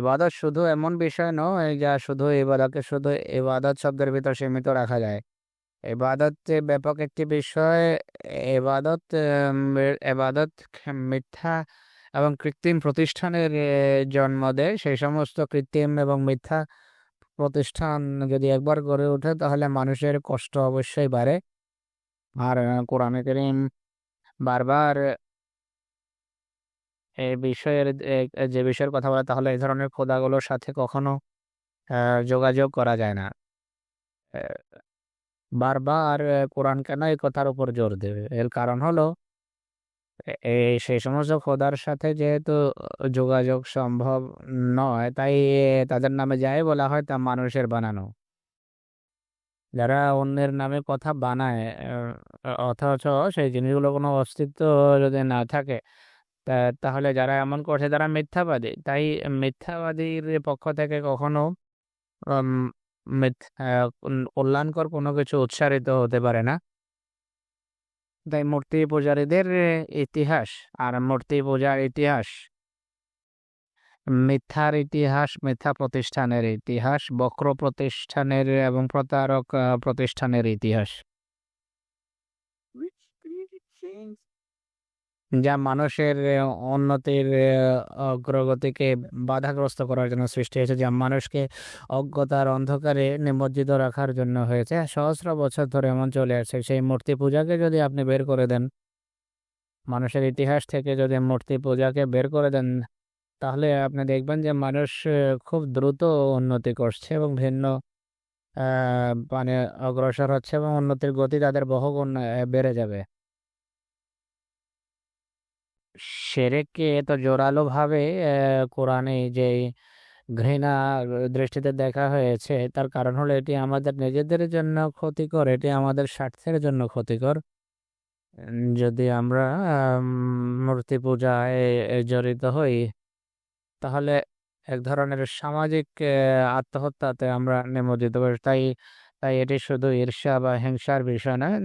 ইবাদত শুধু এমন বিষয় নয় যা শুধু ইবাদতকে শুধু এবাদত শব্দের ভিতর সীমিত রাখা যায়। ইবাদত ব্যাপক একটি বিষয় এবাদত এবাদত মিথ্যা এবং কৃত্রিম প্রতিষ্ঠানের জন্ম দেয়। সেই সমস্ত কৃত্রিম এবং মিথ্যা প্রতিষ্ঠান যদি একবার গড়ে ওঠে, তাহলে মানুষের কষ্ট অবশ্যই বাড়ে। আর কোরআনে করিম বারবার বিষয়ের যে বিষয়ের কথা বলে, তাহলে এই ধরনের খোদাগুলোর সাথে কখনো যোগাযোগ করা যায় না। বারবার কোরআন কেন এই কথার উপর জোর দেবে? এর কারণ হলো এই সেই সমস্ত খোদার সাথে যেহেতু যোগাযোগ সম্ভব নয়, তাই তাদের নামে যাই বলা হয় তা মানুষের বানানো। যারা অন্যের নামে কথা বানায় অথচ সেই জিনিসগুলো কোনো অস্তিত্ব যদি না থাকে তাহলে যারা এমন করছে তারা মিথ্যাবাদী। তাই মিথ্যাবাদীর পক্ষ থেকে কখনো কল্যাণকর কোনো কিছু উচ্চারিত হতে পারে না। তাই মূর্তি পূজারীদের ইতিহাস আর মূর্তি পূজার ইতিহাস, মিথ্যার ইতিহাস, মিথ্যা প্রতিষ্ঠানের ইতিহাস, বক্র প্রতিষ্ঠানের এবং প্রতারক প্রতিষ্ঠানের ইতিহাস। যা মানুষের উন্নতির অগ্রগতিকে বাধাগ্রস্ত করার জন্য সৃষ্টি হয়েছে, যা মানুষকে অজ্ঞতার অন্ধকারে নিমজ্জিত রাখার জন্য হয়েছে। সহস্র বছর ধরে এমন চলে আসছে, সেই মূর্তি পূজাকে যদি আপনি বের করে দেন, মানুষের ইতিহাস থেকে যদি মূর্তি পূজাকে বের করে দেন, তাহলে আপনি দেখবেন যে মানুষ খুব দ্রুত উন্নতি করছে এবং ভিন্ন মানে অগ্রসর হচ্ছে এবং উন্নতির গতি তাদের বহুগুণ বেড়ে যাবে। সেরেককে এত জোরালোভাবে কোরআনে যে ঘৃণা দৃষ্টিতে দেখা হয়েছে, তার কারণ হলো এটি আমাদের নিজেদের জন্য ক্ষতিকর, এটি আমাদের স্বার্থের জন্য ক্ষতিকর। যদি আমরা মূর্তি পূজায় জড়িত হই, তাহলে এক ধরনের সামাজিক আত্মহত্যাতে আমরা নিমজ্জিত করি তাই তাই এটি শুধু ঈর্ষা বা হিংসার বিষয় নয়